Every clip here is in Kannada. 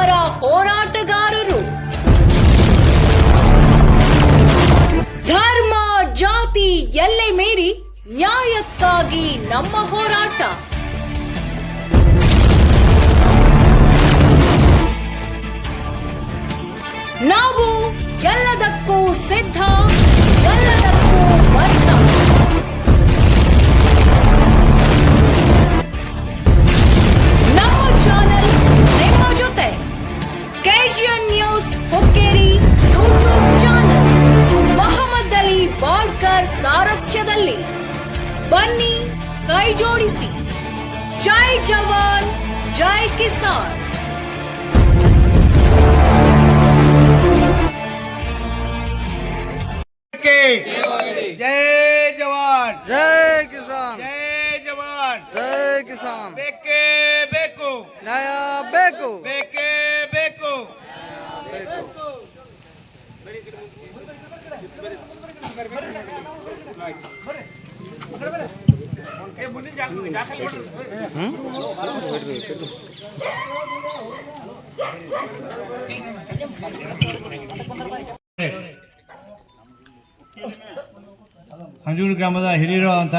ಪರ ಹೋರಾಟಗಾರರು. ಧರ್ಮ ಜಾತಿ ಎಲ್ಲೆ ಮೀರಿ ನ್ಯಾಯಕ್ಕಾಗಿ ನಮ್ಮ ಹೋರಾಟ. ಸಾರಥ್ಯದಲ್ಲಿ ಬನ್ನಿ ಕೈ ಜೋಡಿಸಿ ಜೈ ಜವಾನ್ ಜೈ ಕಿಸಾನ್ के जय जवान ಜೈ ಕಿಸಾನ್ जय जवान ಜೈ ಕಿಸಾನ್ ಬೇಕೇ ಬೇಕು ನ್ಯಾಯ ಬೇಕು ಬೇಕೇ ಬೇಕು ಹಂಜೂರು ಗ್ರಾಮದ ಹಿರಿಯರು ಅಂತ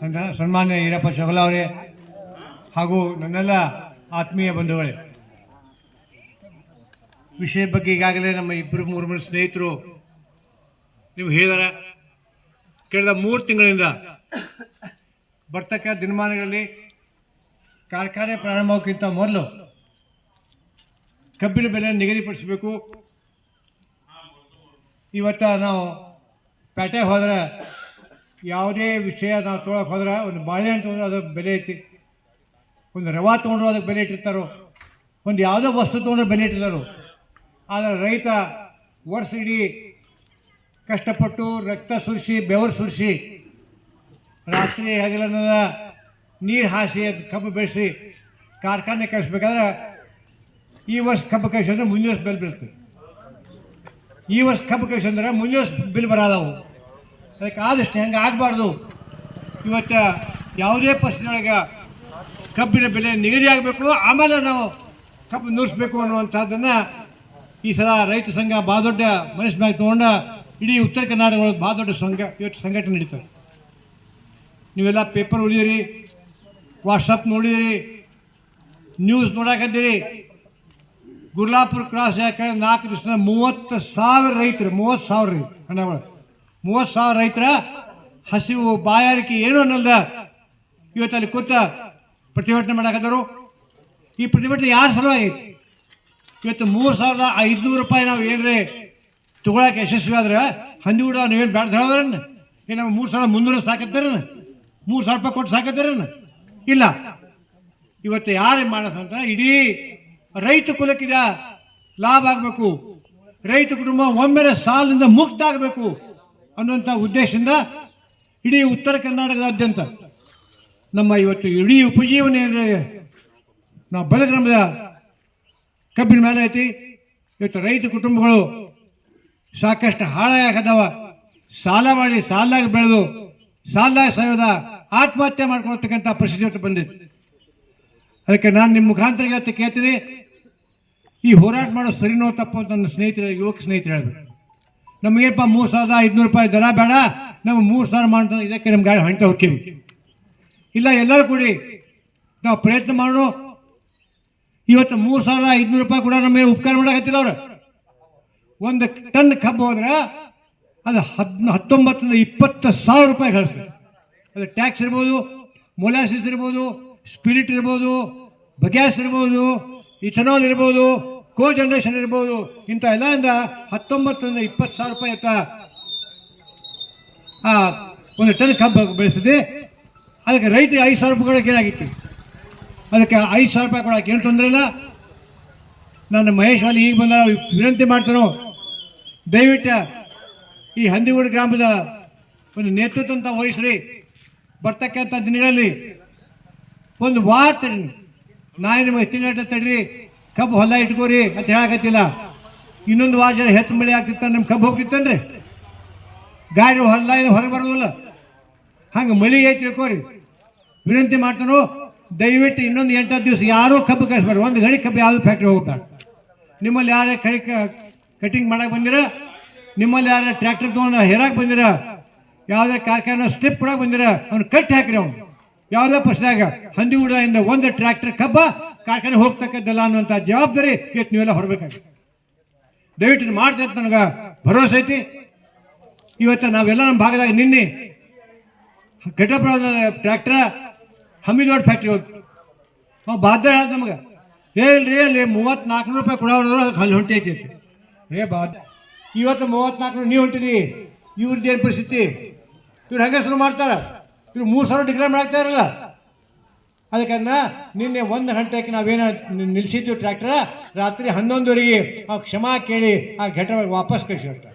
ಸನ್ಮಾ- ಸನ್ಮಾನ್ಯ ಈರಪ್ಪ ಅವರೇ ಹಾಗೂ ನನ್ನೆಲ್ಲ ಆತ್ಮೀಯ ಬಂಧುಗಳೇ. ವಿಷಯ ಬಗ್ಗೆ ಈಗಾಗಲೇ ನಮ್ಮ ಇಬ್ಬರು ಮೂರು ಮೂರು ಸ್ನೇಹಿತರು ನೀವು ಹೇಳಿದರೆ ಕಳೆದ ಮೂರು ತಿಂಗಳಿಂದ ಬರ್ತಕ್ಕ ದಿನಮಾನಗಳಲ್ಲಿ ಕಾರ್ಖಾನೆ ಪ್ರಾರಂಭಕ್ಕಿಂತ ಮೊದಲು ಕಬ್ಬಿನ ಬೆಲೆ ನಿಗದಿಪಡಿಸಬೇಕು. ಇವತ್ತ ನಾವು ಪೇಟೆ ಹೋದರೆ ಯಾವುದೇ ವಿಷಯ ನಾವು ತೊಗೊಳಕ್ಕೆ ಹೋದ್ರೆ ಒಂದು ಬಾಳೆಹಣ್ಣು ತೊಗೊಂಡ್ರೆ ಅದು ಬೆಲೆ ಐತಿ. ಒಂದು ರವಾ ತೊಗೊಂಡ್ರು ಅದಕ್ಕೆ ಬೆಲೆ ಇಟ್ಟಿರ್ತಾರೋ, ಒಂದು ಯಾವುದೋ ವಸ್ತು ತೊಗೊಂಡ್ರೆ ಬೆಲೆ ಇಟ್ಟಿರ್ತಾರೋ. ಆದರೆ ರೈತ ವರ್ಷ ಇಡೀ ಕಷ್ಟಪಟ್ಟು ರಕ್ತ ಸುರಿಸಿ, ಬೆವರು ಸುರಿಸಿ, ರಾತ್ರಿ ಹಗಲನ್ನ ನೀರು ಹಾಸಿ ಅದು ಕಬ್ಬು ಬೆಳೆಸಿ ಕಾರ್ಖಾನೆ ಕಳಿಸ್ಬೇಕಾದ್ರೆ ಈ ವರ್ಷ ಕಬ್ಬು ಕಳಿಸಿದ್ರೆ ಮುಂದಿನ ವರ್ಷ ಬೆಲೆ ಬೀಳ್ತದೆ ಈ ವರ್ಷ ಕಬ್ಬು ಕಳಿಸಂದ್ರೆ ಮುಂದಿನ ವರ್ಷ ಬಿಲ್ ಬರಾದವು ಅದಕ್ಕೆ ಆದಷ್ಟು ಹೆಂಗೆ ಆಗಬಾರ್ದು? ಇವತ್ತು ಯಾವುದೇ ಪರಿಸ್ಥಿತಿಯೊಳಗೆ ಕಬ್ಬಿನ ಬೆಲೆ ನಿಗದಿ ಆಗಬೇಕು, ಆಮೇಲೆ ನಾವು ಕಬ್ಬು ನುರಿಸ್ಬೇಕು ಅನ್ನುವಂಥದ್ದನ್ನು ಈ ಸಲ ರೈತ ಸಂಘ ಭಾಳ ದೊಡ್ಡ ತೊಗೊಂಡ ಇಡೀ ಉತ್ತರ ಕರ್ನಾಟಕ ಒಳಗೆ ಭಾಳ ದೊಡ್ಡ ಸಂಘ ಇವತ್ತು ಸಂಘಟನೆ ನಡೀತದೆ. ನೀವೆಲ್ಲ ಪೇಪರ್ ಓದಿದಿರಿ ವಾಟ್ಸಪ್ ನೋಡಿದಿರಿ ನ್ಯೂಸ್ ನೋಡಾಕತ್ತೀರಿ. ಗುರ್ಲಾಪುರ ಕ್ರಾಸ್ ಯಾಕೆ ನಾಲ್ಕು ದಿವಸ ಮೂವತ್ತು ಸಾವಿರ ರೈತರು, ಮೂವತ್ತು ಸಾವಿರ ರೀ ಹಣಗಳು ಮೂವತ್ತು ಸಾವಿರ ರೈತರ ಹಸಿವು ಬಾಯಾರಿಕೆ ಏನೂ ಅನ್ನಲ್ದ. ಇವತ್ತು ಅಲ್ಲಿ ಕೂತ ಪ್ರತಿಭಟನೆ ಮಾಡಾಕತ್ತಾರು ಈ ಪ್ರತಿಭಟನೆ ಯಾರು ಸಲುವಾಗಿ? ಇವತ್ತು ಮೂರು ಸಾವಿರದ ಐದುನೂರು ರೂಪಾಯಿ ನಾವು ಏನ್ರಿ ತಗೊಳಕ್ಕೆ ಯಶಸ್ವಿ ಆದ್ರೆ ಹಂದಿಗೂಡ ನೀವೇನು ಬ್ಯಾಡ ಹೇಳೋದ್ರನ್ನ ಏನು ಮೂರು ಸಾವಿರ ಮುನ್ನೂರು ಸಾಕತ್ತಾರನ? ಮೂರು ಸಾವಿರ ರೂಪಾಯಿ ಕೊಟ್ಟು ಸಾಕತ್ತಾರನ? ಇಲ್ಲ. ಇವತ್ತು ಯಾರು ಅಂತ ಇಡೀ ರೈತ ಕುಲಕ್ಕಿದ ಲಾಭ ಆಗಬೇಕು. ರೈತ ಕುಟುಂಬ ಒಮ್ಮೆಲೆ ಸಾಲದಿಂದ ಮುಕ್ತ ಆಗಬೇಕು ಅನ್ನುವಂಥ ಉದ್ದೇಶದಿಂದ ಇಡೀ ಉತ್ತರ ಕರ್ನಾಟಕದಾದ್ಯಂತ ನಮ್ಮ ಇವತ್ತು ಇಡೀ ಉಪಜೀವನ ನಾವು ಬಲಗ್ರಾಮದ ಕಬ್ಬಿನ ಮೇಲೆ ಐತಿ. ಇವತ್ತು ರೈತ ಕುಟುಂಬಗಳು ಸಾಕಷ್ಟು ಹಾಳಾಗದವ ಸಾಲ ಮಾಡಿ ಸಾಲಾಗಿ ಬೆಳೆದು ಸಾಲಾಗಿ ಸಾಯೋದ ಆತ್ಮಹತ್ಯೆ ಮಾಡ್ಕೊಳ್ತಕ್ಕಂಥ ಪರಿಸ್ಥಿತಿ ಬಂದಿದೆ. ಅದಕ್ಕೆ ನಾನು ನಿಮ್ಮ ಮುಖಾಂತರ ಹೇಳ್ತಾ ಕೇಳ್ತೀನಿ. ಈ ಹೋರಾಟ ಮಾಡೋ ಸರಿನೋ ತಪ್ಪು ಅಂತ ನನ್ನ ಸ್ನೇಹಿತರು, ಯುವಕ ಸ್ನೇಹಿತರು ಹೇಳ್ಬೇಕು. ನಮಗೇನಪ್ಪ ಮೂರು ಸಾವಿರದ ಐದುನೂರು ರೂಪಾಯಿ ದರ ಬೇಡ, ನಾವು ಮೂರು ಸಾವಿರ ಮಾಡ್ತಾರೆ ಇದಕ್ಕೆ ನಮ್ಮ ಗಾಡಿ ಹೊಂಟೆ ಹೋಗ್ತೀವಿ. ಇಲ್ಲ, ಎಲ್ಲರೂ ಕೂಡಿ ನಾವು ಪ್ರಯತ್ನ ಮಾಡೋಣ. ಇವತ್ತು ಮೂರು ಸಾವಿರದ ಐದುನೂರು ರೂಪಾಯಿ ಕೂಡ ನಮಗೆ ಉಪಕಾರ ಮಾಡಕತ್ತಿಲ್ಲ ಅವ್ರು. ಒಂದು ಟನ್ ಕಬ್ಬು ಹೋದ್ರೆ ಅದು ಹದ್ ಹತ್ತೊಂಬತ್ತರಿಂದ ಇಪ್ಪತ್ತು ಸಾವಿರ ರೂಪಾಯಿ ಗಳಿಸ್ತದೆ ಅದು ಟ್ಯಾಕ್ಸ್ ಇರ್ಬೋದು, ಮೊಲಾಸಿಸ್ ಇರ್ಬೋದು, ಸ್ಪಿರಿಟ್ ಇರ್ಬೋದು, ಬಗ್ಯಾಸ್ ಇರ್ಬೋದು, ಇಥನಾಲ್ ಇರ್ಬೋದು ಕೋ ಜನರೇಷನ್ ಇರ್ಬೋದು, ಇಂಥ ಎಲ್ಲದಿಂದ ಹತ್ತೊಂಬತ್ತರಿಂದ ಇಪ್ಪತ್ತು ಸಾವಿರ ರೂಪಾಯಿ ಅಂತ ಒಂದು ಟನ್ ಕಬ್ಬು ಬೆಳೆಸಿದೆ ಅದಕ್ಕೆ ರೈತರಿಗೆ ಐದು ಸಾವಿರ ರೂಪಾಯಿ ಕೊಡೋಕೆ ಏನಾಗಿತ್ತು? ಅದಕ್ಕೆ ಐದು ಸಾವಿರ ರೂಪಾಯಿ ಕೊಡೋಕೆ ಏನು ತೊಂದರೆ ಇಲ್ಲ. ನಾನು ಮಹೇಶ್ ಅಲ್ಲಿ ಈಗ ಬಂದ ವಿನಂತಿ ಮಾಡ್ತಾನೋ. ದಯವಿಟ್ಟು ಈ ಹಂದಿಗೂಡು ಗ್ರಾಮದ ಒಂದು ನೇತೃತ್ವ ಅಂತ ವಹಿಸ್ರಿ. ಬರ್ತಕ್ಕಂಥ ದಿನಗಳಲ್ಲಿ ಒಂದು ವಾರ ತಡಿ ನಾಯಿ ನಿಮಗೆ ತಿನ್ನಟ ತಡ್ರಿ. ಕಬ್ಬು ಹೊಲ ಇಟ್ಕೋರಿ ಅಂತ ಹೇಳಕತ್ತಿಲ್ಲ. ಇನ್ನೊಂದು ವಾರ ಜನ ಹೆಚ್ಚು ಮಳೆ ಆಗ್ತಿತ್ತ ನಿಮ್ಮ ಕಬ್ಬು ಹೋಗ್ತಿತ್ತನ್ರಿ ಗಾಡಿ ಹೊಲ ಏನು ಹೊರಗೆ ಬರೋದಿಲ್ಲ. ಹಂಗೆ ಮಳಿ ಐತಿ ತಿಳ್ಕೋರಿ. ವಿನಂತಿ ಮಾಡ್ತಾನೋ. ದಯವಿಟ್ಟು ಇನ್ನೊಂದು ಎಂಟತ್ತು ದಿವಸ ಯಾರೂ ಕಬ್ಬು ಕಳಿಸ್ಬೇಡ ಒಂದು ಗಡಿ ಕಬ್ಬು ಯಾವುದು ಫ್ಯಾಕ್ಟ್ರಿ ಹೋಗ್ಬೇಡ. ನಿಮ್ಮಲ್ಲಿ ಯಾರೇ ಕಡಿ ಕಟಿಂಗ್ ಮಾಡಕ್ಕೆ ಬಂದಿರ? ನಿಮ್ಮಲ್ಲಿ ಯಾರ ಟ್ರ್ಯಾಕ್ಟರ್ ತೊಗೊಂಡು ಹೇರಾಕ್ ಬಂದಿರ? ಯಾವುದೇ ಕಾರ್ಖಾನೆ ಸ್ಲಿಪ್ ಕೊಡಕ್ಕೆ ಬಂದಿರ? ಅವ್ನು ಕಟ್ಟಿ ಹಾಕ್ರಿ ಅವ್ನು. ಯಾವುದೇ ಹಂದಿ ಹಂದಿಗೂಡದಿಂದ ಒಂದು ಟ್ರ್ಯಾಕ್ಟರ್ ಕಬ್ಬ, ಕಾರ್ಖಾನೆ ಹೋಗ್ತಕ್ಕದ್ದಲ್ಲ ಅನ್ನುವಂಥ ಜವಾಬ್ದಾರಿ ಇವತ್ತು ನೀವೆಲ್ಲ ಹೊರಬೇಕಾಗಿ ದಯವಿಟ್ಟು ಮಾಡ್ತೈತೆ ನನಗೆ ಭರವಸೆ ಐತಿ. ಇವತ್ತು ನಾವೆಲ್ಲ ನಮ್ಮ ಭಾಗದಾಗ ನಿನ್ನೆ ಘಟಪ್ರದ ಟ್ರ್ಯಾಕ್ಟರ್ ಹಮ್ಮಿದೋಡ್ ಫ್ಯಾಕ್ಟ್ರಿ ಹೋಗಿ. ಅವ ಬಾಧ್ಯ ಹೇಳ್ದ ನಮಗೆ. ಹೇಳ್ರಿ ಅಲ್ಲಿ ಮೂವತ್ತ್ನಾಲ್ಕು ರೂಪಾಯಿ ಕೊಡೋರು ಅದಕ್ಕೆ ಅಲ್ಲಿ ಹೊಂಟೈತಿ ಏ ಬಾಧ್ಯ ಇವತ್ತು ಮೂವತ್ನಾಲ್ಕು ನೀವು ಹೊಂಟಿರಿ. ಇವ್ರದ್ದು ಏನು ಪರಿಸ್ಥಿತಿ? ಇವ್ರು ಹಂಗೆ ಶುರು ಮಾಡ್ತಾರೆ? ಇವ್ರು ಮೂರು ಸಾವಿರ ಡಿಗ್ರಾಮ್ ಮಾಡ್ತಾ ಇರಲ್ಲ. ಅದಕ್ಕನ್ನ ನಿನ್ನೆ ಒಂದು ಗಂಟೆಗೆ ನಾವೇನು ನಿಲ್ಲಿಸಿದ್ವಿ ಟ್ರ್ಯಾಕ್ಟರ್, ರಾತ್ರಿ ಹನ್ನೊಂದುವರೆಗೆ ಆ ಕ್ಷಮಾ ಕೇಳಿ ಆ ಘಟನೆ ವಾಪಸ್ ಕಳಿಸಿರ್ತಾರೆ